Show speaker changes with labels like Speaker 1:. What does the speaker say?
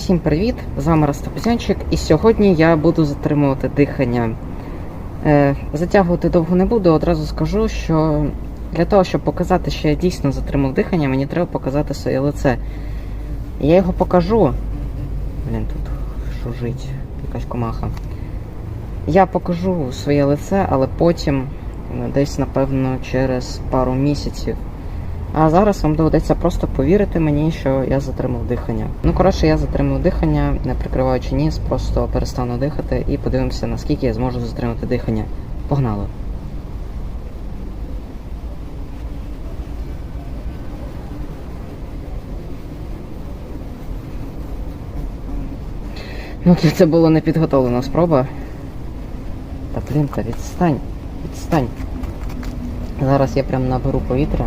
Speaker 1: Всім привіт! З вами Растопузянчик, і сьогодні я буду затримувати дихання. Е, затягувати довго не буду, одразу скажу, що для того, щоб показати, що я дійсно затримав дихання, мені треба показати своє лице. Я його покажу. Блін, тут шужить якась комаха. Я покажу своє лице, але потім, е, десь, напевно, через пару місяців. А зараз вам доведеться просто повірити мені, що я затримав дихання. Ну, коротше, я затримав дихання, не прикриваючи ніс, просто перестану дихати і подивимося, наскільки я зможу затримати дихання. Погнали! Ну, це була непідготовлена спроба. Та блін, та відстань, відстань. Зараз я прям наберу повітря.